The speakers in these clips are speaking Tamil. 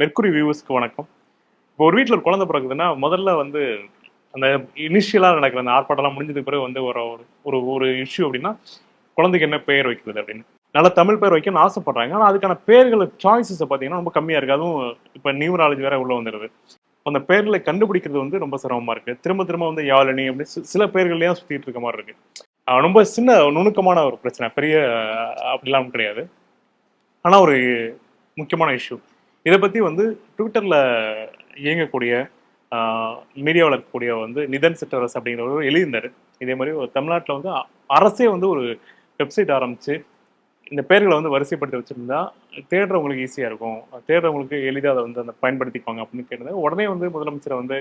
மெர்க்குரி வியூவர்ஸ்க்கு வணக்கம். இப்போ ஒரு வீட்டில் ஒரு குழந்தை பிறகுதுன்னா முதல்ல வந்து அந்த இனிஷியலாக நடக்கிற அந்த ஆர்ப்பாட்டம்லாம் முடிஞ்சதுக்கு பிறகு வந்து ஒரு ஒரு- ஒரு ஒரு இஷ்யூ அப்படின்னா குழந்தைக்கு என்ன பெயர் வைக்கிறது அப்படின்னு. நல்ல தமிழ் பேர் வைக்கணும்னு ஆசைப்படுறாங்க. ஆனால் அதுக்கான பேர்கள் சாய்ஸஸை பார்த்தீங்கன்னா ரொம்ப கம்மியாக இருக்குது அதுவும் இப்போ நியூமராலஜி வேற உள்ள வந்துடுது அந்த பேர்களை கண்டுபிடிக்கிறது வந்து ரொம்ப சிரமமாக இருக்குது திரும்ப திரும்ப வந்து யாழினி அப்படி சில பேர்கள்லேயும் சுற்றிட்டு இருக்க மாதிரி இருக்கு. ரொம்ப சின்ன நுணுக்கமான ஒரு பிரச்சனை. பெரிய அப்படிலாம் கிடையாது. ஆனால் ஒரு முக்கியமான இஷ்யூ இதை பற்றி வந்து ட்விட்டரில் இயங்கக்கூடிய மீடியாவில் இருக்கக்கூடிய வந்து நிதன் சிட்டரஸ் அப்படிங்கிறவர் எழுதியிருந்தார். இதே மாதிரி ஒரு தமிழ்நாட்டில் வந்து அரசே வந்து ஒரு வெப்சைட் ஆரம்பித்து இந்த பெயர்களை வந்து வரிசைப்படுத்தி வச்சுருந்தா தேடுறவங்களுக்கு ஈஸியாக இருக்கும். தேடுறவங்களுக்கு எளிதாக அதை வந்து அந்த பயன்படுத்திக்குவாங்க அப்படின்னு கேட்டது உடனே வந்து முதலமைச்சரை வந்து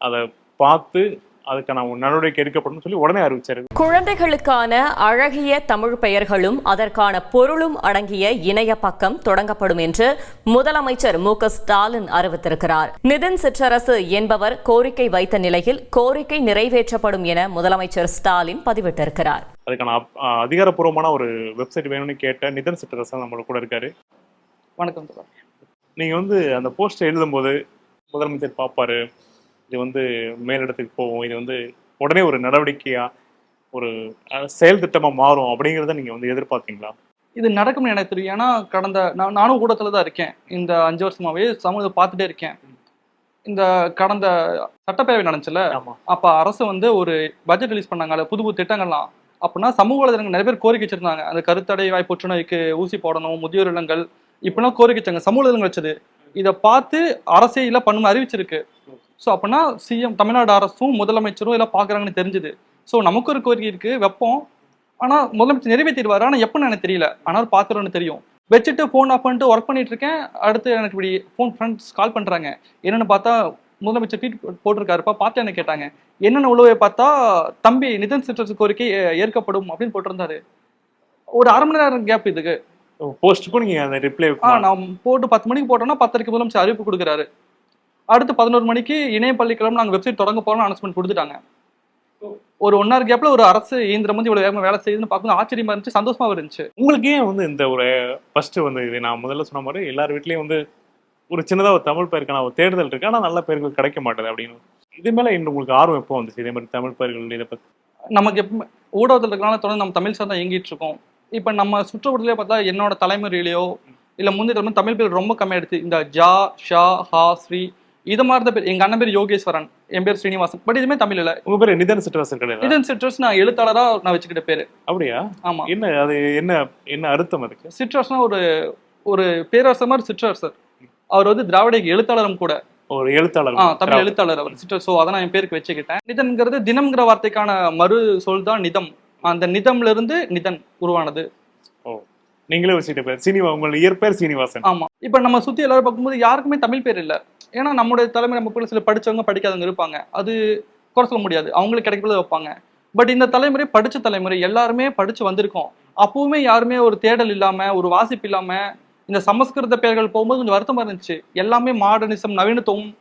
அதை பார்த்து அதுக்கான நடவடிக்கை எடுக்கப்படும் சொல்லி உடனே அறிவிச்சாரு குழந்தைகளுக்கான அழகிய தமிழ் பெயர்களும் அதற்கான பொருளும் அடங்கிய இணைய பக்கம் தொடங்கப்படும் என்று முதலமைச்சர் மு ஸ்டாலின் அறிவித்திருக்கிறார். நிதின் சிற்றரசு என்பவர் கோரிக்கை வைத்த நிலையில் கோரிக்கை நிறைவேற்றப்படும் என முதலமைச்சர் ஸ்டாலின் பதிவிட்டிருக்கிறார். அதுக்கான அதிகாரப்பூர்வமான ஒரு வெப்சைட் வேணும்னு கேட்ட நிதன் சிட்டரசன் நம்மளோட கூட இருக்காரு. வணக்கம் தோழர். நீங்க வந்து அந்த போஸ்ட் எழுதும்போது முதலமைச்சர் பார்ப்பாரு. இது வந்து மேலிடத்துக்கு போகும். இது வந்து உடனே ஒரு நடவடிக்கையா ஒரு செயல் திட்டமா மாறும் அப்படிங்கிறத நீங்க வந்து எதிர்பார்த்தீங்களா? இது நடக்கும்னு எனக்கு தெரியும். ஏன்னா கடந்த நான் நானும் ஊடகத்துல தான் இருக்கேன். இந்த அஞ்சு வருஷமாவே சமூகத்தை பார்த்துட்டே இருக்கேன். இந்த கடந்த சட்டப்பேரவை நடந்துச்சுல அப்ப அரசு வந்து ஒரு பட்ஜெட் ரிலீஸ் பண்ணாங்க. அதுல புது புது திட்டங்கள்லாம். அப்படின்னா சமூக வலைதளங்கள் நிறைய பேர் கோரிக்கை வச்சிருந்தாங்க. அந்த கருத்தடை வாய் புற்றுநோய்க்கு ஊசி போடணும் முதியோர் இல்லங்கள் இப்படிலாம் கோரிக்கை வச்சாங்க. சமூக வலைதளங்கள் வச்சது. இதை பார்த்து அரசே இல்ல அறிவிச்சிருக்கு. ஸோ அப்படின்னா சிஎம் தமிழ்நாடு அரசும் முதலமைச்சரும் எல்லாம் பாக்குறாங்கன்னு தெரிஞ்சுது. ஸோ நமக்கு ஒரு கோரிக்கை இருக்கு வைப்போம். ஆனா முதலமைச்சர் நிறைவேற்றிடுவாரு. ஆனா எப்பன்னு எனக்கு தெரியல. ஆனால் பாக்குறோன்னு தெரியும். வச்சுட்டு ஃபோன் ஆஃப் பண்ணிட்டு ஒர்க் பண்ணிட்டு இருக்கேன். அடுத்து எனக்கு இப்படி ஃபோன் ஃப்ரெண்ட்ஸ் கால் பண்றாங்க. என்னன்னு பார்த்தா முதலமைச்சர் ட்வீட் போட்டிருக்காருப்பா. பார்த்து என்ன கேட்டாங்க? என்னென்ன உழவை பார்த்தா தம்பி நிதன் சிற்றரசு கோரிக்கை ஏற்கப்படும் அப்படின்னு போட்டிருந்தாரு. ஒரு அரை மணி நேரம் கேப் இதுக்கு. போஸ்ட்டுக்கும் நீங்க அந்த ரிப்ளை ஆ நான் போட்டு பத்து மணிக்கு போட்டோம்னா பத்தரைக்கு முதலமைச்சர் அறிவிப்பு கொடுக்குறாரு. அடுத்து பதினோரு மணிக்கு இணைய பள்ளிக்கிழமை நாங்கள் வெப்சைட் தொடங்க போறோம்னு அனௌன்ஸ்மெண்ட் கொடுத்துட்டாங்க. ஒரு ஒன் ஹவர் கேப்ல ஒரு அரசு இயந்திரம் வந்து இவ்வளவு வேகமா வேலை செய்யுதுன்னு பார்க்கும்போது ஆச்சரியமா இருந்துச்சு சந்தோஷமா இருந்துச்சு. உங்களுக்கு ஏன் வந்து இந்த ஒரு ஃபர்ஸ்ட் வந்து இது நான் முதல்ல சொன்ன மாதிரி எல்லார் வீட்லயும் வந்து ஒரு சின்னதா ஒரு தமிழ் பெயருக்கான ஒரு தேடுதல் இருக்கு ஆனா நல்ல பெயர்கள் கிடைக்க மாட்டேது அப்படின்னு. இது மேல இன்னும் உங்களுக்கு ஆர்வம் எப்போ வந்துச்சு இதே மாதிரி தமிழ் பெயர்கள் இதை பத்தி? நமக்கு எப்பவுமே ஊடகத்தில் இருக்கனால தொடர்ந்து நம்ம தமிழ் சார் தான் இயங்கிட்டு இருக்கோம். இப்போ நம்ம சுற்றுப்புறத்திலே பார்த்தா என்னோட தலைமுறையிலையோ இல்லை முந்தைய தலைமுறை தமிழ் பேர் ரொம்ப கம்மியாயிடுச்சு இந்த ஜா ஷா ஹா ஸ்ரீ இது மாதிரி தான் பேர் எங்க அண்ணன் பேர் யோகேஸ்வரன் என் பேர் ஸ்ரீனிவாசன். பட் இதுவுமே தமிழ் இல்லை. உங்க பேர் நிதன் கிடையாது இதன் சிட்ரஸ் நான் எழுத்தாளரா நான் வச்சுக்கிட்ட பேரு. அப்படியா? ஆமா. என்ன அது என்ன என்ன அர்த்தம் அதுக்கு? சிற்றரசனா ஒரு ஒரு பேரரசர் மாதிரி சிற்றரசர். அவர் வந்து திராவிட எழுத்தாளரும் கூட. ஒரு எழுத்தாளர். தமிழ் எழுத்தாளர் அவர். சிற்றர் ஸோ அதை நான் என் பேருக்கு வச்சுக்கிட்டேன். நிதன்ங்கிறது தினம்ங்கிற வார்த்தைக்கான மறு சொல் தான் நிதம். அந்த நிதம்ல இருந்து நிதன் உருவானது. நீங்களே வச்சுட்டு பேர். சீனிவா உங்களோட இயற்பெயர் சீனிவாசன். ஆமா. இப்ப நம்ம சுத்தி எல்லாரும் பார்க்கும்போது யாருக்குமே தமிழ் பேர் இல்ல. ஏன்னா நம்மளுடைய தலைமுறை மக்கள் சில படிச்சவங்க படிக்காதவங்க இருப்பாங்க. அது குறை சொல்ல முடியாது. அவங்களுக்கு கிடைக்கிறத வைப்பாங்க. பட் இந்த தலைமுறை படிச்ச தலைமுறை எல்லாருமே படிச்சு வந்திருக்கோம். அப்பவுமே யாருமே ஒரு தேடல் இல்லாம ஒரு வாசிப்பு இல்லாம இந்த சமஸ்கிருத பெயர்கள் போகும்போது கொஞ்சம் வருத்தமா இருந்துச்சு. எல்லாமே மாடர்னிசம் நவீனத்துவம்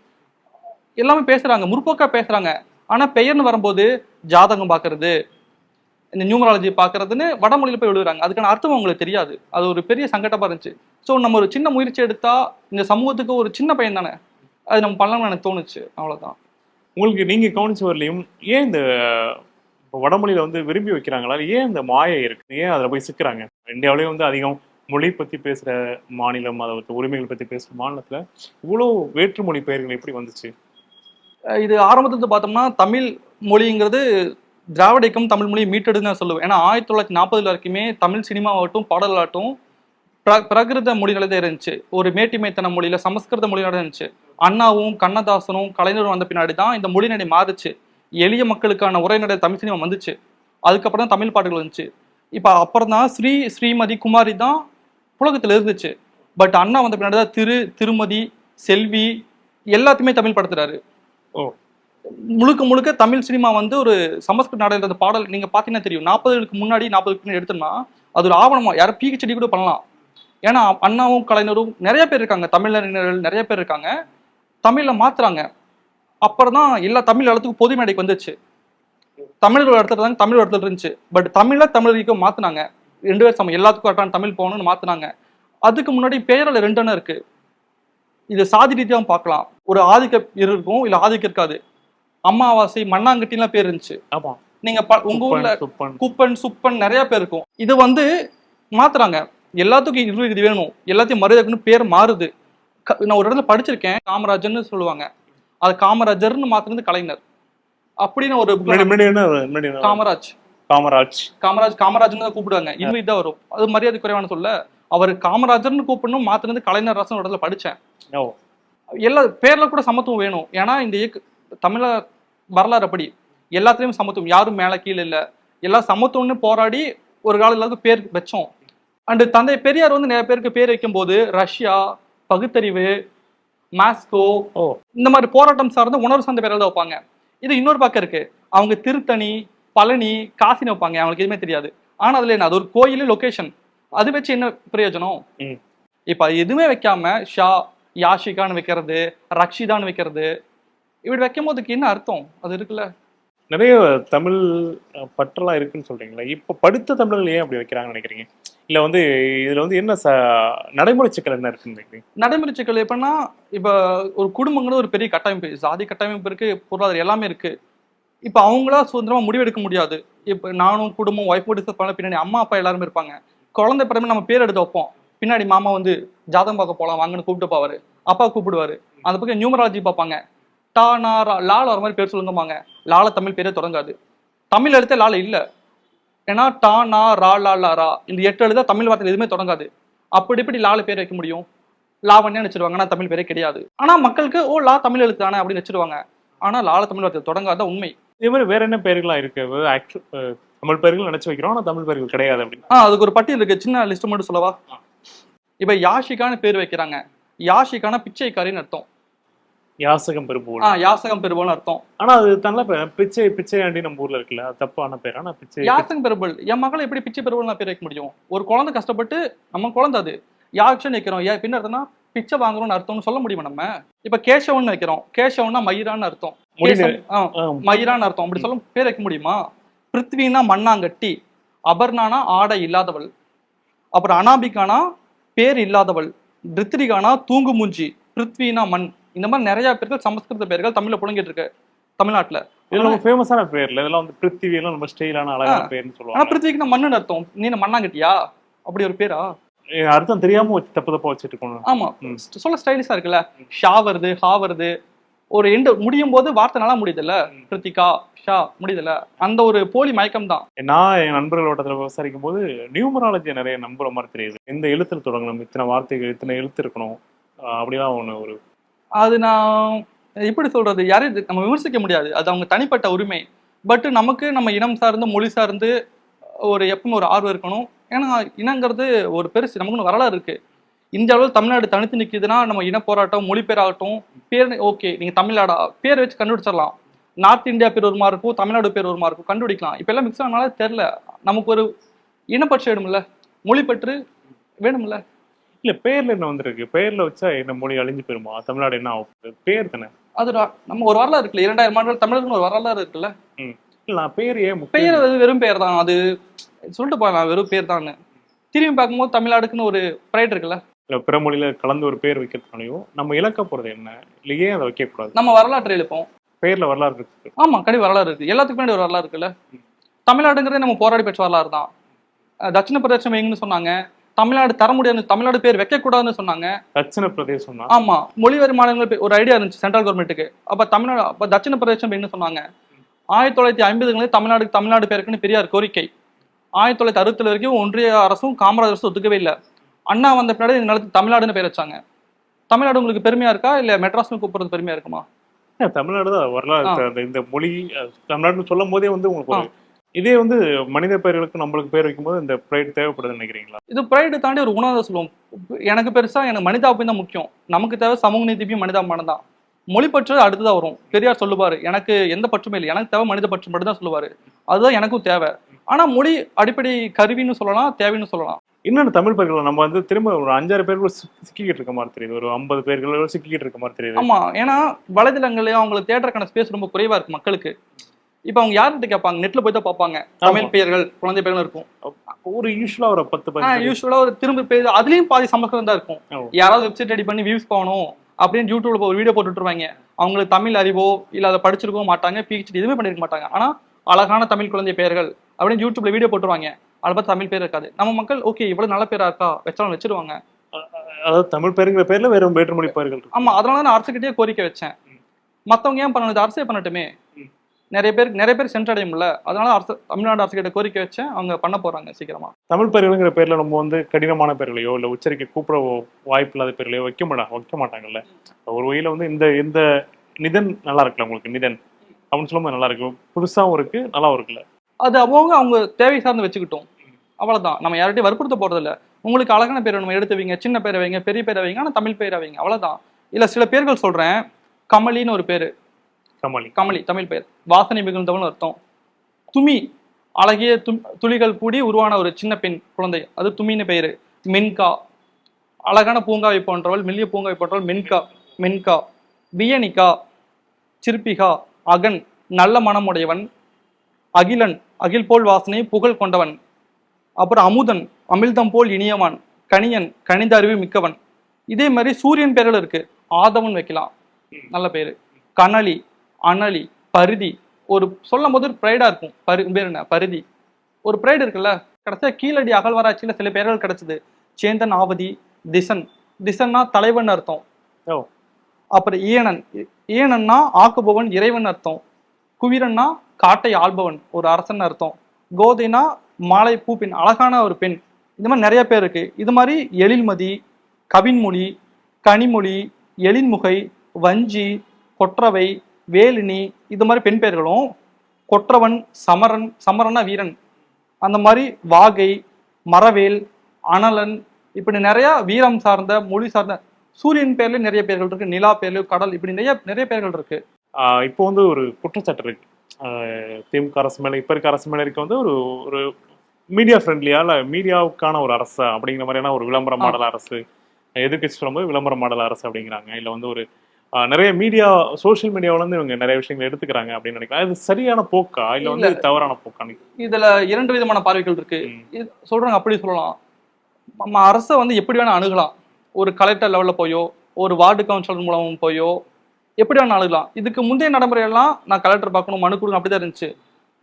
எல்லாமே பேசுறாங்க. முற்போக்கா பேசுறாங்க. ஆனா பெயர்னு வரும்போது ஜாதகம் பாக்குறது இந்த நியூமராலஜி பார்க்கறதுன்னு வடமொழியில போய் எழுதுறாங்க. அதுக்கான அர்த்தம் அவங்களுக்கு தெரியாது. அது ஒரு பெரிய சங்கடமா இருந்துச்சு. ஸோ நம்ம ஒரு சின்ன முயற்சி எடுத்தா இந்த சமூகத்துக்கு ஒரு சின்ன பையன் தானே? அது நம்ம பண்ணலாம்னு எனக்கு தோணுச்சு. அவ்வளவுதான். உங்களுக்கு நீங்க கவனிச்ச வரலையும் ஏன் இந்த வடமொழியில வந்து விரும்பி வைக்கிறாங்களா? ஏன் இந்த மாயை இருக்கு? ஏன் அதில் போய் சிக்கிறாங்க? இந்தியாவிலேயே வந்து அதிகம் மொழி பத்தி பேசுற மாநிலம் அதை உரிமைகள் பத்தி பேசுற மாநிலத்துல இவ்வளோ வேற்றுமொழி பெயர்கள் எப்படி வந்துச்சு? இது ஆரம்பத்துல பார்த்தோம்னா தமிழ் மொழிங்கிறது திராவிட இயக்கம் தமிழ் மொழியை மீட்டெடுன்னு நான் சொல்லுவேன். ஏன்னா ஆயிரத்தி தொள்ளாயிரத்தி நாற்பதுல வரைக்குமே தமிழ் சினிமாவாகட்டும் பாடலாகட்டும் பிர- பிரகிருத மொழிகளே தான் இருந்துச்சு. ஒரு மேட்டிமைத்தன மொழியில சமஸ்கிருத மொழியோட இருந்துச்சு. அண்ணாவும் கண்ணதாசனும் கலைஞரும் வந்த பின்னாடி தான் இந்த மொழி நடை மாறுச்சு. எளிய மக்களுக்கான உரைநடை தமிழ் சினிமா வந்துச்சு. அதுக்கப்புறம் தான் தமிழ் பாட்டுகள் வந்துச்சு. இப்போ அப்புறம் தான் ஸ்ரீ ஸ்ரீமதி குமாரி தான் புழக்கத்தில் இருந்துச்சு. பட் அண்ணா வந்த பின்னாடி தான் திரு திருமதி செல்வி எல்லாத்தையுமே தமிழ் படுத்துறாரு. ஓ. முழுக்க முழுக்க தமிழ் சினிமா வந்து ஒரு சமஸ்கிருத நாடக அந்த பாடல் நீங்கள் பார்த்தீங்கன்னா தெரியும். நாற்பதுக்கு முன்னாடி நாற்பதுக்கு எடுத்தோம்னா அது ஒரு ஆவணமாக யாரும் பிஹெச்டி கூட பண்ணலாம். ஏன்னா அண்ணாவும் கலைஞரும் நிறைய பேர் இருக்காங்க. தமிழறிஞர்கள் நிறைய பேர் இருக்காங்க. தமிழில் மாத்துறாங்க. அப்புறம் தான் எல்லா தமிழ் இடத்துக்கும் பொது மேடைக்கு வந்துச்சு தமிழ் ஒரு இடத்துல தான் தமிழ் இடத்துல இருந்துச்சு. பட் தமிழை தமிழ் மாற்றினாங்க ரெண்டு பேர் சமம். எல்லாத்துக்கும் கரெக்டான தமிழ் போகணும்னு மாற்றினாங்க அதுக்கு முன்னாடி பேரில் ரெண்டு அண்ணன் இருக்கு. இது சாதி ரீதியாகவும் பார்க்கலாம். ஒரு ஆதிக்க இருக்கும் இல்லை ஆதிக்கம் இருக்காது. அமாவாசை மண்ணாங்கட்டிலாம் பேர் இருந்துச்சு. ஆமா. நீங்க உங்க ஊர்ல குப்பன் சுப்பன் நிறைய பேர் இருக்கும். இது வந்து மாத்துறாங்க. எல்லாத்துக்கும் இது இது வேணும். எல்லாத்தையும் மரியாதைக்குன்னு பேர் மாறுது. நான் ஒரு இடத்துல படிச்சிருக்கேன். காமராஜர்னு சொல்லுவாங்க. அது காமராஜர்னு மாத்துறது கலைஞர். அப்படின்னு ஒரு? காமராஜ். காமராஜ். காமராஜ் காமராஜ்னு தான் கூப்பிடுவாங்க. இன்னும் இதான் வரும். அது மரியாதை குறைவான சொல்ல. அவர் காமராஜர்னு கூப்பிடணும் மாத்துனது கலைஞர் ராசன் ஒரு இடத்துல படிச்சேன். எல்லா பேர்ல கூட சமத்துவம் வேணும். ஏன்னா இந்த இயக்க தமிழ வரலாறு அப்படி. எல்லாத்துலயும் சமத்துவம். யாரும் மேல கீழே இல்ல. எல்லாம் சமத்துவம்னு போராடி ஒரு கால எல்லாத்துக்கும் பேர் வச்சோம். அண்ட் தந்தை பெரியார் வந்து நிறைய பேருக்கு பேர் வைக்கும்போது ரஷ்யா பகுத்தறிவு மாஸ்கோ இந்த மாதிரி போராட்டம் சார்ந்த உணர்வு சார்ந்த பேர்கள் தான் வைப்பாங்க. இது இன்னொரு பக்கம் இருக்கு. அவங்க திருத்தணி பழனி காசின்னு வைப்பாங்க. அவங்களுக்கு எதுவுமே தெரியாது. ஆனா அதுல என்ன? அது ஒரு கோயில் லொகேஷன் அது வச்சு என்ன பிரயோஜனம். இப்ப எதுவுமே வைக்காம ஷா யாஷிகான்னு வைக்கிறது ரக்ஷிதான்னு வைக்கிறது இப்படி வைக்கும் போதுக்கு என்ன அர்த்தம்? அது இருக்குல்ல. நிறைய தமிழ் பற்றெல்லாம் இருக்குன்னு சொல்றீங்களா. இப்ப படித்த தமிழர்கள் ஏன் அப்படி வைக்கிறாங்கன்னு நினைக்கிறீங்க? இல்ல வந்து இதுல வந்து என்ன ச நடைமுறை சிக்கல் என்ன இருக்குன்னு நினைக்கிறீங்க? நடைமுறை சிக்கல் எப்படின்னா இப்ப ஒரு குடும்பங்கிறது ஒரு பெரிய கட்டமைப்பு. சாதி கட்டமைப்பு இருக்கு பொருளாதாரம் எல்லாமே இருக்கு. இப்ப அவங்களா சுதந்திரமா முடிவெடுக்க முடியாது. இப்ப நானும் குடும்பம் ஒய்ஃப் டிஸ்கஸ் பண்ண பின்னாடி அம்மா அப்பா எல்லாருமே இருப்பாங்க. குழந்தை பிறகு நம்ம பேர் எடுத்து வைப்போம். பின்னாடி மாமா வந்து ஜாதகம் பார்க்க போலாம் வாங்கன்னு கூப்பிட்டு போவாரு. அப்பா கூப்பிடுவாரு. அந்த பக்கம் நியூமராலஜி பார்ப்பாங்க. டா நா ரா லால் வர மாதிரி பேர் சொல்லுங்கம்பாங்க லால தமிழ் பேரே தொடங்காது. தமிழ் எழுத்தே லால இல்ல. ஏன்னா டா நா ரா லா லா ரா. இந்த எட்டு எழுத தமிழ் வார்த்தை எதுவுமே தொடங்காது. அப்படி இப்படி லால பேர் வைக்க முடியும். லாவண்யா வச்சிருவாங்க ஆனா தமிழ் பேரே கிடையாது. ஆனா மக்களுக்கு ஓ லா தமிழ் எழுத்து தானே அப்படின்னு வச்சிருவாங்க. ஆனா லால தமிழ் வார்த்தை தொடங்காத. உண்மை. இதே மாதிரி வேற என்ன பெயர்கள்லாம் இருக்கு? தமிழ் பெயர்கள் நினைச்சு வைக்கிறோம். ஆனா தமிழ் பெயர்கள் கிடையாது அப்படின்னு. ஆ அதுக்கு ஒரு பட்டியல் இருக்கு. சின்ன லிஸ்ட் மட்டும் சொல்லவா? இப்ப யாஷிகான்னு பேர் வைக்கிறாங்க. யாஷிகான பிச்சைக்காரின்னு அர்த்தம். யாசகம் பெரும்போல் ஆ யாசகம் பெருபோல்னு அர்த்தம். ஆனா அது நல்ல பெயர் பிச்சை பிச்சையாண்டி நம்ம ஊர்ல இருக்குல்ல தப்பான பேர்? ஆனா பிச்சை யாசகம் பெருபல் என் மகளை எப்படி பிச்சை பெருபல் நான் பேர் வைக்க முடியும்? ஒரு குழந்தை கஷ்டப்பட்டு நம்ம குழந்தை அது. யாக்ஷன் வைக்கிறோம் ஏன் பின்ன அர்த்தம்னா பிச்சை வாங்குறோம்னு அர்த்தம்னு சொல்ல முடியுமா நம்ம? இப்ப கேசவன் வைக்கிறோம் கேசவன்னா மயிரான்னு அர்த்தம். மயிரான்னு அர்த்தம். அப்படி சொல்ல பேர் வைக்க முடியுமா? பிருத்வினா மண்ணாங்கட்டி. அபர்ணானா ஆடை இல்லாதவள். அப்புறம் அனாபிகானா பேர் இல்லாதவள். திருத்திரிகானா தூங்கு மூஞ்சி. பிருத்வினா மண். இந்த மாதிரி நிறைய பேர்கள் சமஸ்கிருத பேர்கள் தமிழ்ல புழங்கிட்டு இருக்கு தமிழ்நாட்டுல. இதெல்லாம் ஃபேமஸான பேர்ல இதெல்லாம் வந்து பிருத்திவி எல்லாம் ரொம்ப ஸ்டைலான அழகான. பேர்னு ஆனா சொல்லுவாங்க பிருத்விக்குனா மண்ணுன்னு அர்த்தம். நீ மண்ணாங்கட்டியா? அப்படி ஒரு பேரா? அர்த்தம் தெரியாம வச்சு தப்பு தப்பா வச்சுட்டு இருக்கணும். ஆமா. சொல்ல ஸ்டைலிஷா இருக்குல்ல. ஷா வருது ஹா வருது. ஒரு எண்டு முடியும் போது வார்த்தை நல்லா முடியுதுல்ல. கிருத்திகா ஷா முடியுதுல்ல. அந்த ஒரு போலி மயக்கம் தான். நான் என் நண்பர்கள் வட்டத்துல விசாரிக்கும் போது நியூமராலஜியை நிறைய நம்புற மாதிரி தெரியுது. இந்த எழுத்துல தொடங்கணும். இத்தனை வார்த்தைகள் இத்தனை எழுத்து இருக்கணும். அப்படிலாம் ஒண்ணு ஒரு அது நான் எப்படி சொல்றது? யாரையும் இது நம்ம விமர்சிக்க முடியாது. அது அவங்க தனிப்பட்ட உரிமை. பட் நமக்கு நம்ம இனம் சார்ந்து மொழி சார்ந்து ஒரு எப்பவும் ஒரு ஆர்வம் இருக்கணும். ஏன்னா இனங்கிறது ஒரு பெருசு நமக்குன்னு வரலாறு இருக்கு. இந்தியாவில் தமிழ்நாடு தனித்து நிற்கிதுன்னா நம்ம இன போராட்டம் மொழி பேராகட்டும் பேர் ஓகே நீங்க தமிழ்நாடா பேர் வச்சு கண்டுபிடிச்சிடலாம். நார்த் இந்தியா பேர் ஒரு மாதிரி இருக்கும் தமிழ்நாடு பேர் ஒரு மாதிரி இருக்கும் கண்டுபிடிக்கலாம். இப்ப எல்லாம் மிக்ஸ் ஆனாலே தெரில நமக்கு ஒரு இனப்பற்று வேணும்ல? மொழி பற்று வேணும்ல? இல்ல பேர்ல என்ன வந்திருக்கு? பேர்ல வச்சா என்ன மொழி அழிஞ்சு போயிருமா? தமிழ்நாடு என்ன ஆகும்? பேர் தானே. அது நம்ம ஒரு வரலாறு இருக்குல்ல இரண்டாயிரம் ஆண்டுகள் தமிழர்கள் ஒரு வரலாறு இருக்குல்ல? இல்ல நான் பேர் ஏன் பெயர் அது வெறும் பெயர் தான். அது சொல்லிட்டு போகலாம் வெறும் பேர் தான் திரும்பி பார்க்கும்போது தமிழ்நாடுக்குன்னு ஒரு ப்ரைட் இருக்குல்ல? இல்ல பிற மொழியில கலந்து ஒரு பேர் வைக்கிறதுனாலயோ நம்ம இழக்க போறது என்ன? இல்ல ஏன் அதை வைக்க கூடாது நம்ம வரலாற்றை எழுப்போம் பேர்ல வரலாறு இருக்கு. ஆமா கண்டி வரலாறு இருக்கு. எல்லாத்துக்கு பின்னாடி ஒரு வரலாறு இருக்குல்ல? தமிழ்நாடுங்கிறதே நம்ம போராடி பெற்ற வரலாறு தான். தட்சிண பிரதேசம் எங்கன்னு சொன்னாங்க. தமிழ்நாடு தர முடியாது தமிழ்நாடு பேர் வைக்கக்கூடாதுன்னு சொன்னாங்க. தட்சிண பிரதேசம் ஆமா மொழிவாரி மாநிலங்கள் ஒரு ஐடியா இருந்துச்சு சென்ட்ரல் கவர்மெண்ட்டுக்கு அப்ப தமிழ்நாடு அப்ப தட்சிண பிரதேசம் என்ன சொன்னாங்க? ஆயிரத்தி தொள்ளாயிரத்தி ஐம்பதுகளே தமிழ்நாடு தமிழ்நாடு பேருக்குன்னு பெரியார் கோரிக்கை. ஆயிரத்தி தொள்ளாயிரத்தி அறுபத்துல வரைக்கும் ஒன்றிய அரசும் காமராஜ் அரசும் ஒத்துக்கவே இல்லை. அண்ணா வந்த பின்னாடி இந்த நிலத்துக்கு தமிழ்நாடுன்னு பேர் வச்சாங்க. தமிழ்நாடு உங்களுக்கு பெருமையா இருக்கா? இல்ல மெட்ராஸ்னு கூப்பிடுறது பெருமையா இருக்குமா? தமிழ்நாடு தான் வரலாறு. இந்த மொழி தமிழ்நாடுன்னு சொல்லும் போதே வந்து உங்களுக்கு இதே வந்து மனித பெயர்களுக்கு நம்மளுக்கு பேர் வைக்கும்போது இந்த ப்ரைட் தேவைப்படுதுன்னு நினைக்கிறீங்களா? இது ப்ரைடு தாண்டி ஒரு உணர்வை சொல்லுவோம். எனக்கு பெருசா எனக்கு மனிதாபியம் தான் முக்கியம். நமக்கு தேவை சமூக நீதியும் மனிதாபிமானம் தான். மொழி பற்று அடுத்ததா வரும். பெரியார் சொல்லுவாரு எனக்கு எந்த பற்றுமே இல்லை. எனக்கு தேவை மனித பற்று மட்டும் தான் சொல்லுவாரு. அதுதான் எனக்கும் தேவை. ஆனா மொழி அடிப்படை கருவின்னு சொல்லலாம் தேவைன்னு சொல்லலாம். இன்னொன்று தமிழ் பெயர்கள்? நம்ம வந்து திரும்ப ஒரு அஞ்சாறு பேர்கள் சிக்கி- சிக்கிக்கிட்டு இருக்க மாதிரி தெரியுது. ஒரு ஐம்பது பேர்கள் சிக்கிக்கிட்டு இருக்க மாதிரி தெரியுது. ஆமா. ஏன்னா வலைதளங்களையும் அவங்களுக்கு தேடுறதுக்கான ஸ்பேஸ் ரொம்ப குறைவா இருக்கு மக்களுக்கு. இப்ப அவங்க யார்கிட்ட கேட்பாங்க? நெட்ல போய் தான் பார்ப்பாங்க. தமிழ் பெயர்கள் குழந்தை பெயர்கள் இருக்கும். ஒரு யூஸ்வலா ஒரு பத்து யூஸ்வலா ஒரு திரும்ப பேர் அதுலயும் பாதி சமஸ்கிருதம் தான் இருக்கும். யாராவது வெப்சைட் ரெடி பண்ணி வியூஸ் போகணும் அப்படின்னு யூடியூப்ல ஒரு வீடியோ போட்டு விட்டுருவாங்க அவங்களுக்கு தமிழ் அறிவோ இல்ல அதை படிச்சிருக்கவோ மாட்டாங்க பிஹெச்டி எதுவுமே பண்ணிருக்க மாட்டாங்க. ஆனா அழகான தமிழ் குழந்தை பெயர்கள் அப்படின்னு யூடியூப்ல வீடியோ போட்டுருவாங்க. அதை பார்த்து தமிழ் பேர் இருக்காது. நம்ம மக்கள் ஓகே இவ்வளவு நல்ல பேரா இருக்கா? வச்சாலும் வச்சிருவாங்க. அதாவது தமிழ் பேருங்கிற பேர்ல வேற வேற்றுமொழி இருக்கு. ஆமா அதனால தான் நான் அரசுக்கிட்டே கோரிக்கை வச்சேன். மத்தவங்க ஏன் பண்ணணும்? அரசே பண்ணட்டுமே. நிறைய பேர் நிறைய பேர் சென்றடைய முடியல அதனால அரசு தமிழ்நாடு அரசு கிட்ட கோரிக்கை வச்சேன். அவங்க பண்ண போறாங்க சீக்கிரமா. தமிழ் பெயர்கள்ங்கிற பேர்ல நம்ம வந்து கடினமான பெயர்களையோ இல்ல உச்சரிக்க கூப்பிட வாய்ப்பு இல்லாத பெயர்களையோ வைக்க மாட்டாங்க வைக்க மாட்டாங்கல்ல. ஒரு வகையில வந்து இந்த இந்த நிதன் நல்லா இருக்குல்ல உங்களுக்கு? நிதன். அப்படின்னு சொல்லும்போது நல்லா இருக்கு. புதுசாவும் இருக்கு நல்லாவும் இருக்குல்ல? அது அவங்க அவங்க தேவை சார்ந்து வச்சுக்கிட்டோம். அவ்வளவுதான். நம்ம யார்கிட்டயும் வற்புறுத்த போறது இல்ல உங்களுக்கு அழகான பேர் நம்ம எடுத்து வைங்க சின்ன பேரை வைங்க பெரிய பேரை வைங்க ஆனா தமிழ் பேரை வைங்க. அவ்வளவுதான். இல்ல சில பேர்கள் சொல்றேன் கமலின்னு ஒரு பேரு. கமலி. கமலி தமிழ் பெயர். வாசனை மிகுந்தவன் அர்த்தம். துமி அழகிய துளிகள் கூடி உருவான ஒரு சின்ன பெண் குழந்தை. அது துமின்னு பெயரு. மென்கா. அழகான பூங்காவை போன்றவள் மெல்லிய பூங்காவை போன்றவள் மென்கா மென்கா. வியனிகா சிற்பிகா அகன் நல்ல மனமுடையவன். அகிலன் அகில் போல் வாசனை புகழ் கொண்டவன். அப்புறம் அமுதன் அமிழ்தம் போல் இனியவன். கணியன் கணித அறிவு மிக்கவன். இதே மாதிரி சூரியன் பெயர்கள் இருக்கு. ஆதவன் வைக்கலாம். நல்ல பேரு. கனலி அனலி பருதி ஒரு சொல்லும் போது ஒரு ப்ரைடா இருக்கும். பரு பேர் என்ன? பருதி. ஒரு ப்ரைடு இருக்குல்ல? கடைசியா கீழடி அகழ்வாராய்ச்சியில சில பேர்கள் கிடைச்சது. சேந்தன் ஆவதி திசன். திசன்னா தலைவன் அர்த்தம். ஓ. அப்புறம் ஈயனன். ஈயனன்னா ஆக்குபவன் இறைவன் அர்த்தம். குவிரன்னா காட்டை ஆள்பவன் ஒரு அரசன் அர்த்தம். கோதைனா மாலை பூ பெண் அழகான ஒரு பெண். இந்த மாதிரி நிறைய பேர் இருக்கு. இது மாதிரி எழில்மதி கவின்மொழி கனிமொழி எழில்முகை வஞ்சி கொற்றவை வேலினி இது மாதிரி பெண் பெயர்களும் கொற்றவன் சமரன் சமரனா வீரன் அந்த மாதிரி வாகை மரவேல் அனலன் இப்படி நிறைய வீரம் சார்ந்த மொழி சார்ந்த சூரியன் பேர்ல நிறைய பேர்கள் இருக்கு நிலா பேர்ல கடல் இப்படி நிறைய நிறைய பேர்கள் இருக்கு. இப்போ வந்து ஒரு குற்றச்சாட்டு இருக்கு. திமுக அரசு மேல இப்ப இருக்க அரசு மேல இருக்க வந்து ஒரு ஒரு மீடியா ஃப்ரெண்ட்லியா இல்ல மீடியாவுக்கான ஒரு அரசு அப்படிங்கிற மாதிரியான ஒரு விளம்பர. மாடல் அரசு எதிர்க்கட்சி சொல்லும்போது விளம்பர மாடல் அரசு அப்படிங்கிறாங்க. இல்ல வந்து ஒரு நிறைய மீடியா சோஷியல் மீடியாவில இருந்து இவங்க நிறைய விஷயங்களை எடுத்துக்கிறாங்க அப்படின்னு நினைக்கிறேன். அது சரியான போக்கா? இல்ல வந்து இது தவறான போக்கா? இதுல இரண்டு விதமான பார்வைகள் இருக்கு. இது சொல்றாங்க அப்படி சொல்லலாம். நம்ம அரசை வந்து எப்படி வேணா அணுகலாம். ஒரு கலெக்டர் லெவல்ல போயோ ஒரு வார்டு கவுன்சிலர் மூலம் போயோ எப்படி வேணா அணுகலாம். இதுக்கு முந்தைய நடைமுறையெல்லாம் நான் கலெக்டர் பார்க்கணும் மனு கொடுக்கணும் அப்படிதான் இருந்துச்சு.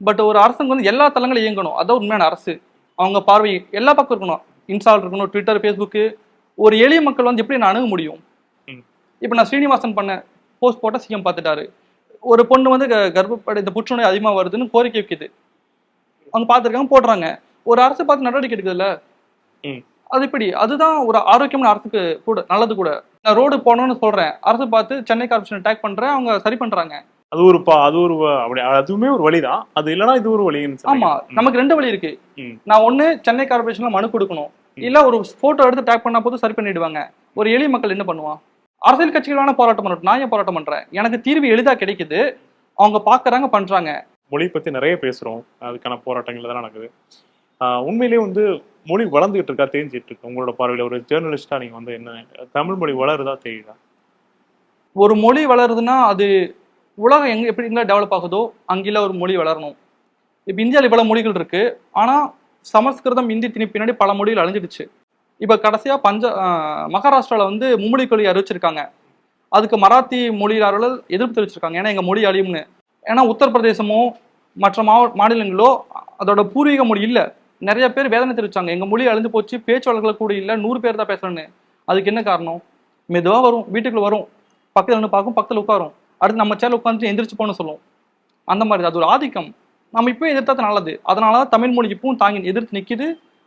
பட் ஒரு அரசுக்கு வந்து எல்லா தளங்களும் இயங்கணும். அதான் உண்மையான அரசு. அவங்க பார்வை எல்லா பக்கம் இருக்கணும். இன்ஸ்டால் இருக்கணும் ட்விட்டர் ஃபேஸ்புக்கு ஒரு எளிய மக்கள் வந்து எப்படி நான் அணுக முடியும். இப்போ நான் ஸ்ரீனிவாசன் பண்ண போஸ்ட் போட்ட சிஎம் பார்த்துட்டாரு ஒரு பொண்ணு வந்து கர்ப்பப்படை இந்த புற்றுநோய் அதிகமாக வருதுன்னு கோரிக்கை வைக்குது. அவங்க பார்த்துருக்காங்க போடுறாங்க. ஒரு அரசு பார்த்து நடவடிக்கை எடுக்குதுல்ல. அது இப்படி. அதுதான் ஒரு ஆரோக்கியமான அரசுக்கு கூட நல்லது கூட. நான் ரோடு போகணும்னு சொல்றேன். அரசு பார்த்து சென்னை கார்பரேஷன் அட்டாக் பண்றேன் அவங்க சரி பண்றாங்க. அது ஒரு பா அது ஒரு அப்படி அதுவுமே ஒரு வழிதான். அது இல்லைன்னா இது ஒரு வழின்னு ஆமா. நமக்கு ரெண்டு வழி இருக்கு. நான் ஒண்ணு சென்னை கார்பரேஷன்ல மனு கொடுக்கணும். இல்ல ஒரு போட்டோ எடுத்து டேக் பண்ணா போது சரி பண்ணிடுவாங்க. ஒரு எளிய மக்கள் என்ன பண்ணுவான்? அரசியல் கட்சிகள் வேணா போராட்டம் பண்ணட்டும். நான் ஏன் போராட்டம் பண்றேன்? எனக்கு தீர்வு எளிதா கிடைக்குது. அவங்க பாக்குறாங்க பண்றாங்க. மொழி பத்தி நிறைய பேசுறோம். அதுக்கான போராட்டங்கள் தான் நடக்குது. உண்மையிலேயே வந்து மொழி வளர்ந்துகிட்டு இருக்கா தெரிஞ்சிட்டு இருக்கு. உங்களோட பார்வையில ஒரு ஜேர்னலிஸ்டா நீங்க வந்து என்ன தமிழ் மொழி வளருதா தெரியுதா ஒரு மொழி வளருதுன்னா அது உலகம் எங்க எப்படி எங்க டெவலப் ஆகுதோ அங்கெல்லாம் ஒரு மொழி வளரணும். இப்போ இந்தியாவில் இவ்வளவு மொழிகள் இருக்கு. ஆனா சமஸ்கிருதம் இந்தி திணி பின்னாடி பல மொழிகள் அழிஞ்சிடுச்சு. இப்போ கடைசியாக பஞ்ச மகாராஷ்டிராவில் வந்து மும்மொழி கொள்கை அறிவிச்சிருக்காங்க. அதுக்கு மராத்தி மொழியாளர்கள் எதிர்ப்பு தெரிவிச்சிருக்காங்க. ஏன்னா எங்கள் மொழி அழியும்னு. ஏன்னா உத்தரப்பிரதேசமோ மற்ற மாவ மாநிலங்களோ அதோட பூர்வீக மொழி இல்லை. நிறைய பேர் வேதனை தெரிவிச்சாங்க. எங்கள் மொழி அழிஞ்சு போச்சு பேச்சாளர்கள் கூட இல்லை நூறு பேர் தான் பேசுறேன்னு. அதுக்கு என்ன காரணம்? மெதுவாக வரும் வீட்டுக்குள்ள வரும். பக்கத்தில் நின்று பார்க்கும் பக்கத்தில் உட்காரும். அடுத்து நம்ம சேரில் உட்காந்துட்டு எந்திரிச்சு போகணும் சொல்லும். அந்த மாதிரி அது ஒரு ஆதிக்கம். நம்ம இப்போ எதிர்த்தது நல்லது. அதனால தான் தமிழ் மொழி இப்பவும் தாங்கி எதிர்த்து நிற்கிது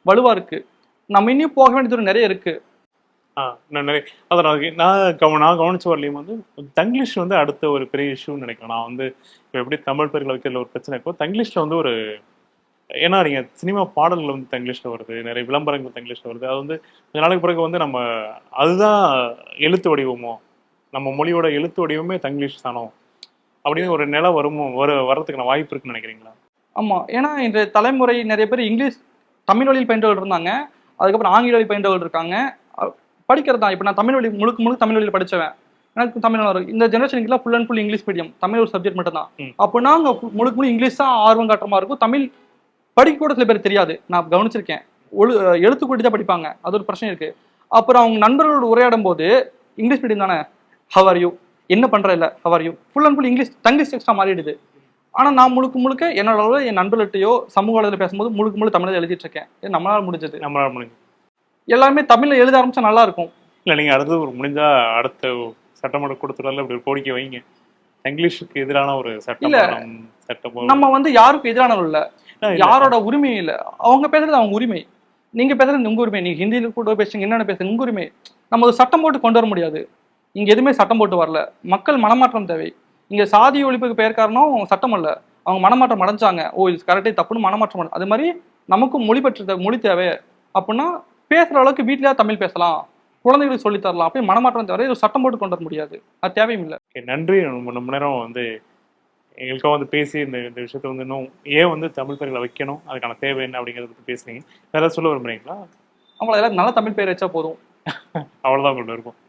வலுவாக இருக்குது நம்ம இன்னும் போக வேண்டியது தூரம் நிறைய இருக்கு. நான் நிறைய. அதை நான் கவ நான் கவனிச்ச வரலையும் வந்து தங்கிலீஷ் வந்து அடுத்த ஒரு பெரிய இஷ்யூன்னு நினைக்கிறேன். நான் வந்து இப்போ எப்படி தமிழ் பேர்களை வைக்கிறதுல ஒரு பிரச்சனை இருக்கோ தங்கிலீஷ்ல வந்து ஒரு ஏன்னா நீங்க சினிமா பாடல்கள் வந்து தங்கிலீஷ்ல வருது நிறைய விளம்பரங்கள் தங்கிலீஷ்ல வருது. அது வந்து கொஞ்ச நாளைக்கு பிறகு வந்து நம்ம அதுதான் எழுத்து வடிவமோ நம்ம மொழியோட எழுத்து வடிவமே தங்கிலீஷ் தானோ அப்படின்னு ஒரு நிலை வருமோ வர வர்றதுக்கான வாய்ப்பு இருக்குன்னு நினைக்கிறீங்களா? ஆமா. ஏன்னா இன்றைய தலைமுறை நிறைய பேர் இங்கிலீஷ் தமிழ் வழியில் பயின்றவர்கள் இருந்தாங்க அதுக்கப்புறம் ஆங்கில வழி பயின்றவர்கள் இருக்காங்க. படிக்கிறது தான் இப்போ நான் தமிழ் வழி முழுக்க முழுக்க தமிழ் வழியில் படிச்சவன். எனக்கு தமிழ் வரும். இந்த ஜெனரேஷனுக்குலாம் full and full English medium Tamil ஒரு சப்ஜெக்ட் மட்டும் தான் ம். அப்படின்னா அங்கே முழுக்க முழு இங்கிலீஷ் தான் ஆர்வம் காட்டுற மாதிரி இருக்கும். தமிழ் படிக்க கூட சில பேர் தெரியாது. நான் கவனிச்சிருக்கேன். ஒழு எழுத்து கூட்டி தான் படிப்பாங்க. அது ஒரு பிரச்சனை இருக்கு. அப்புறம் அவங்க நண்பர்களோடு உரையாடும் போது இங்கிலீஷ் மீடியம் தானே ஹவர் யூ என்ன பண்ற இல்ல? How are you full and full English Tanglish டெக்ஸ்டா மாறிடுது. ஆனா நான் முழுக்க முழுக்க என்னோட அளவுல என் நண்பர்கள்ட்டையோ சமூக வலைதளத்துல பேசும்போது முழுக்க முழுக்க தமிழ்ல எழுதிட்டு இருக்கேன் நம்மளால முடிஞ்சது. நம்மளால முடிஞ்சு எல்லாருமே தமிழ்ல எழுத ஆரம்பிச்சா நல்லா இருக்கும். இல்ல நீங்க அடுத்து ஒரு முடிஞ்சா அடுத்த சட்டமன்ற கூட்டத்தொடர்ல இப்படி ஒரு கோரிக்கை வைங்க. இங்கிலீஷுக்கு எதிரான ஒரு சட்டம் சட்டம் நம்ம வந்து யாருக்கும் எதிரானவர்கள் இல்ல. இல்ல, யாரோட உரிமையும் இல்ல. அவங்க பேசுறது அவங்க உரிமை. நீங்க பேசுறது உங்க உரிமை. நீங்க ஹிந்தியில கூட பேசுங்க என்னென்ன பேசுங்க உங்க உரிமை. நம்ம ஒரு சட்டம் போட்டு கொண்டு வர முடியாது. இங்க எதுவுமே சட்டம் போட்டு வரல. மக்கள் மனமாற்றம் தேவை. இங்க சாதி ஒழிப்புக்கு பெயர் காரணம் சட்டம் அல்ல. அவங்க மனமாற்றம் அடைஞ்சாங்க. ஓ இது கரெக்டே தப்புன்னு மனமாற்றம் அது மாதிரி நமக்கும் மொழி பற்று மொழி தேவை. அப்படின்னா பேசுற அளவுக்கு வீட்லயா தமிழ் பேசலாம். குழந்தைகளுக்கு சொல்லித் தரலாம். அப்படி மனமாற்றம் தேவை இது சட்டம் போட்டு கொண்டு வர முடியாது. அது தேவையும் இல்லை. நன்றி. ரொம்ப நேரம் வந்து எங்களுக்காக வந்து பேசி இந்த இந்த விஷயத்தை வந்து இன்னும் ஏன் வந்து தமிழ் பெயர்களை வைக்கணும் அதுக்கான தேவை என்ன அப்படிங்கிறத பத்தி பேசுனீங்க. வேற சொல்ல விரும்புறீங்களா? அவங்கள எல்லாம் நல்ல தமிழ் பேர் வச்சா போதும். அவ்வளவுதான் உங்கள்ட்ட இருக்கும்